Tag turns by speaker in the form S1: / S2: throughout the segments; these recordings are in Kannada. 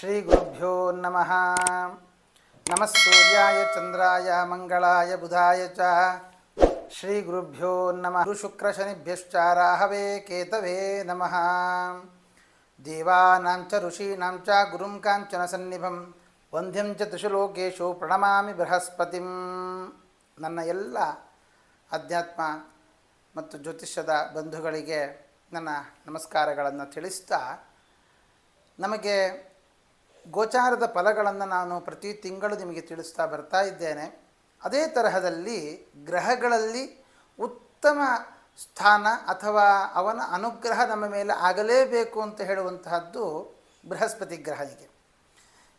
S1: ಶ್ರೀ ಗುರುಭ್ಯೋ ನಮಃ ನಮಃ ಸೂರ್ಯಾಯ ಚಂದ್ರಾಯ ಮಂಗಳಾಯ ಬುಧಾಯ ಚ ಶ್ರೀ ಗುರುಭ್ಯೋ ನಮಃ ಶುಕ್ರ ಶನಿಭ್ಯಶ್ಚ ರಾಹವೇ ಕೇತವೇ ನಮಃ ದೇವಾನಾಂ ಚ ಋಷೀಣಾಂ ಚ ಗುರುಂ ಕಾಂಚನ ಸನ್ನಿಭಂ ವಂದ್ಯಂ ಚ ತ್ರಿಶುಲೋಕೇಶು ಪ್ರಣಮಾಮಿ ಬೃಹಸ್ಪತಿಂ ನನ್ನ ಎಲ್ಲ ಅಧ್ಯಾತ್ಮ ಮತ್ತು ಜ್ಯೋತಿಷ್ಯದ ಬಂಧುಗಳಿಗೆ ನನ್ನ ನಮಸ್ಕಾರಗಳನ್ನು ತಿಳಿಸ್ತಾ ನಮಗೆ ಗೋಚಾರದ ಫಲಗಳನ್ನು ನಾನು ಪ್ರತಿ ತಿಂಗಳು ನಿಮಗೆ ತಿಳಿಸ್ತಾ ಬರ್ತಾ ಇದ್ದೇನೆ. ಅದೇ ತರಹದಲ್ಲಿ ಗ್ರಹಗಳಲ್ಲಿ ಉತ್ತಮ ಸ್ಥಾನ ಅಥವಾ ಅವನ ಅನುಗ್ರಹ ನಮ್ಮ ಮೇಲೆ ಆಗಲೇಬೇಕು ಅಂತ ಹೇಳುವಂತಹದ್ದು ಬೃಹಸ್ಪತಿ ಗ್ರಹನಿಗೆ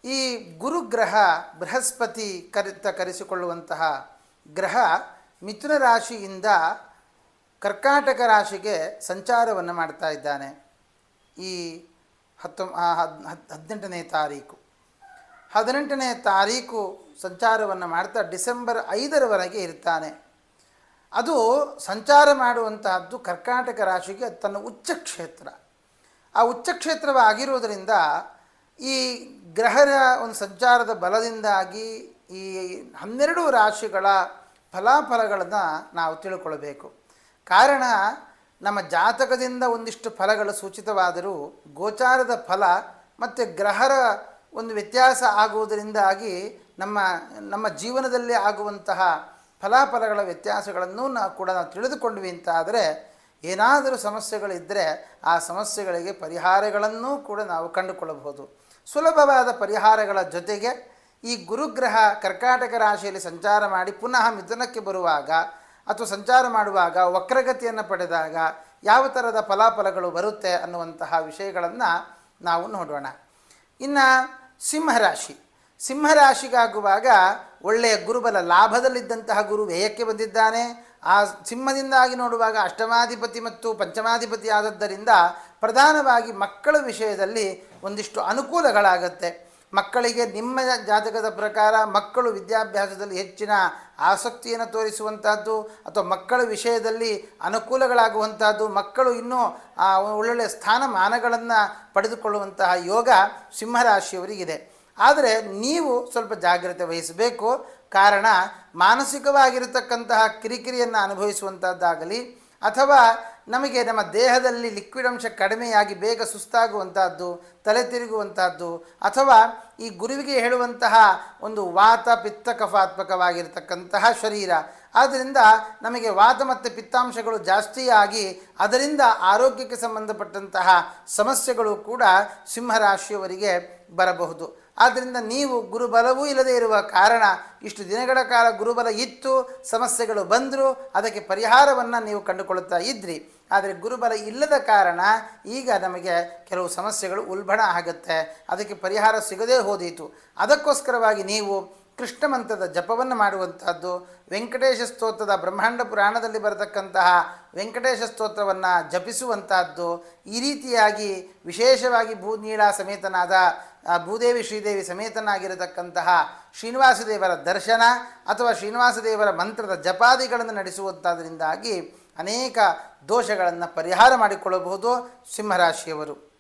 S1: ಈ ಗುರುಗ್ರಹ ಬೃಹಸ್ಪತಿ ಕರಿತ ಕರೆಸಿಕೊಳ್ಳುವಂತಹ ಗ್ರಹ ಮಿಥುನ ರಾಶಿಯಿಂದ ಕರ್ಕಾಟಕ ರಾಶಿಗೆ ಸಂಚಾರವನ್ನು ಮಾಡ್ತಾ ಇದ್ದಾನೆ. ಈ ಹತ್ತೊಂ ಹದಿನೆಂಟನೇ ತಾರೀಕು. ಹದಿನೆಂಟನೇ ತಾರೀಕು ಸಂಚಾರವನ್ನು ಮಾಡ್ತಾ ಡಿಸೆಂಬರ್ ಐದರವರೆಗೆ ಇರ್ತಾನೆ. ಅದು ಸಂಚಾರ ಮಾಡುವಂತಹದ್ದು ಕರ್ಕಾಟಕ ರಾಶಿಗೆ ತನ್ನ ಉಚ್ಚ ಕ್ಷೇತ್ರ ಆ ಉಚ್ಚ ಕ್ಷೇತ್ರವಾಗಿರುವುದರಿಂದ ಈ ಗ್ರಹರ ಒಂದು ಸಂಚಾರದ ಬಲದಿಂದಾಗಿ ಈ ಹನ್ನೆರಡು ರಾಶಿಗಳ ಫಲಾಫಲಗಳನ್ನು ನಾವು ತಿಳ್ಕೊಳ್ಬೇಕು. ಕಾರಣ ನಮ್ಮ ಜಾತಕದಿಂದ ಒಂದಿಷ್ಟು ಫಲಗಳು ಸೂಚಿತವಾದರೂ ಗೋಚಾರದ ಫಲ ಮತ್ತು ಗ್ರಹರ ಒಂದು ವ್ಯತ್ಯಾಸ ಆಗುವುದರಿಂದಾಗಿ ನಮ್ಮ ನಮ್ಮ ಜೀವನದಲ್ಲಿ ಆಗುವಂತಹ ಫಲಾಫಲಗಳ ವ್ಯತ್ಯಾಸಗಳನ್ನು ನಾವು ಕೂಡ ನಾವು ತಿಳಿದುಕೊಂಡ್ವಿ ಅಂತ ಆದರೆ ಏನಾದರೂ ಸಮಸ್ಯೆಗಳಿದ್ದರೆ ಆ ಸಮಸ್ಯೆಗಳಿಗೆ ಪರಿಹಾರಗಳನ್ನು ಕೂಡ ನಾವು ಕಂಡುಕೊಳ್ಳಬಹುದು. ಸುಲಭವಾದ ಪರಿಹಾರಗಳ ಜೊತೆಗೆ ಈ ಗುರುಗ್ರಹ ಕರ್ಕಾಟಕ ರಾಶಿಯಲ್ಲಿ ಸಂಚಾರ ಮಾಡಿ ಪುನಃ ಮಿಥುನಕ್ಕೆ ಬರುವಾಗ ಅಥವಾ ಸಂಚಾರ ಮಾಡುವಾಗ ವಕ್ರಗತಿಯನ್ನು ಪಡೆದಾಗ ಯಾವ ಥರದ ಫಲಾಫಲಗಳು ಬರುತ್ತೆ ಅನ್ನುವಂತಹ ವಿಷಯಗಳನ್ನು ನಾವು ನೋಡೋಣ. ಇನ್ನು ಸಿಂಹರಾಶಿ ಸಿಂಹರಾಶಿಗಾಗುವಾಗ ಒಳ್ಳೆಯ ಗುರುಬಲ ಲಾಭದಲ್ಲಿದ್ದಂತಹ ಗುರು ವ್ಯಯಕ್ಕೆ ಬಂದಿದ್ದಾನೆ. ಆ ಸಿಂಹದಿಂದಾಗಿ ನೋಡುವಾಗ ಅಷ್ಟಮಾಧಿಪತಿ ಮತ್ತು ಪಂಚಮಾಧಿಪತಿ ಆದದ್ದರಿಂದ ಪ್ರಧಾನವಾಗಿ ಮಕ್ಕಳ ವಿಷಯದಲ್ಲಿ ಒಂದಿಷ್ಟು ಅನುಕೂಲಗಳಾಗತ್ತೆ. ಮಕ್ಕಳಿಗೆ ನಿಮ್ಮ ಜಾತಕದ ಪ್ರಕಾರ ಮಕ್ಕಳು ವಿದ್ಯಾಭ್ಯಾಸದಲ್ಲಿ ಹೆಚ್ಚಿನ ಆಸಕ್ತಿಯನ್ನು ತೋರಿಸುವಂಥದ್ದು ಅಥವಾ ಮಕ್ಕಳ ವಿಷಯದಲ್ಲಿ ಅನುಕೂಲಗಳಾಗುವಂಥದ್ದು ಮಕ್ಕಳು ಇನ್ನೂ ಒಳ್ಳೊಳ್ಳೆಯ ಸ್ಥಾನಮಾನಗಳನ್ನು ಪಡೆದುಕೊಳ್ಳುವಂತಹ ಯೋಗ ಸಿಂಹರಾಶಿಯವರಿಗಿದೆ. ಆದರೆ ನೀವು ಸ್ವಲ್ಪ ಜಾಗ್ರತೆ ವಹಿಸಬೇಕು. ಕಾರಣ ಮಾನಸಿಕವಾಗಿರತಕ್ಕಂತಹ ಕಿರಿಕಿರಿಯನ್ನು ಅನುಭವಿಸುವಂಥದ್ದಾಗಲಿ ಅಥವಾ ನಮಗೆ ನಮ್ಮ ದೇಹದಲ್ಲಿ ಲಿಕ್ವಿಡ್ ಅಂಶ ಕಡಿಮೆಯಾಗಿ ಬೇಗ ಸುಸ್ತಾಗುವಂತಹದ್ದು, ತಲೆ ತಿರುಗುವಂತಹದ್ದು, ಅಥವಾ ಈ ಗುರುವಿಗೆ ಹೇಳುವಂತಹ ಒಂದು ವಾತ ಪಿತ್ತ ಕಫಾತ್ಮಕವಾಗಿರ್ತಕ್ಕಂತಹ ಶರೀರ. ಆದ್ದರಿಂದ ನಮಗೆ ವಾತ ಮತ್ತು ಪಿತ್ತಾಂಶಗಳು ಜಾಸ್ತಿಯಾಗಿ ಅದರಿಂದ ಆರೋಗ್ಯಕ್ಕೆ ಸಂಬಂಧಪಟ್ಟಂತಹ ಸಮಸ್ಯೆಗಳು ಕೂಡ ಸಿಂಹರಾಶಿಯವರಿಗೆ ಬರಬಹುದು. ಆದ್ದರಿಂದ ನೀವು ಗುರುಬಲವೂ ಇಲ್ಲದೇ ಇರುವ ಕಾರಣ ಇಷ್ಟು ದಿನಗಳ ಕಾಲ ಗುರುಬಲ ಇತ್ತು, ಸಮಸ್ಯೆಗಳು ಬಂದರೂ, ಅದಕ್ಕೆ ಪರಿಹಾರವನ್ನು ನೀವು ಕಂಡುಕೊಳ್ಳುತ್ತಾ ಇದ್ರಿ. ಆದರೆ ಗುರುಬಲ ಇಲ್ಲದ ಕಾರಣ ಈಗ ನಮಗೆ ಕೆಲವು ಸಮಸ್ಯೆಗಳು ಉಲ್ಬಣ ಆಗುತ್ತೆ. ಅದಕ್ಕೆ ಪರಿಹಾರ ಸಿಗದೇ ಹೋದೀತು. ಅದಕ್ಕೋಸ್ಕರವಾಗಿ ನೀವು ಕೃಷ್ಣ ಮಂತ್ರದ ಜಪವನ್ನು ಮಾಡುವಂಥದ್ದು, ವೆಂಕಟೇಶ ಸ್ತೋತ್ರದ ಬ್ರಹ್ಮಾಂಡ ಪುರಾಣದಲ್ಲಿ ಬರತಕ್ಕಂತಹ ವೆಂಕಟೇಶ ಸ್ತೋತ್ರವನ್ನು ಜಪಿಸುವಂತಹದ್ದು ಈ ರೀತಿಯಾಗಿ ವಿಶೇಷವಾಗಿ ಭೂನೀಳ ಸಮೇತನಾದ ಆ ಭೂದೇವಿ ಶ್ರೀದೇವಿ ಸಮೇತನಾಗಿರತಕ್ಕಂತಹ ಶ್ರೀನಿವಾಸ ದೇವರ ದರ್ಶನ ಅಥವಾ ಶ್ರೀನಿವಾಸ ದೇವರ ಮಂತ್ರದ ಜಪಾದಿಗಳನ್ನು ನಡೆಸುವಂತಾದ್ರಿಂದಾಗಿ ಅನೇಕ ದೋಷಗಳನ್ನು ಪರಿಹಾರ ಮಾಡಿಕೊಳ್ಳಬಹುದು ಸಿಂಹರಾಶಿಯವರು.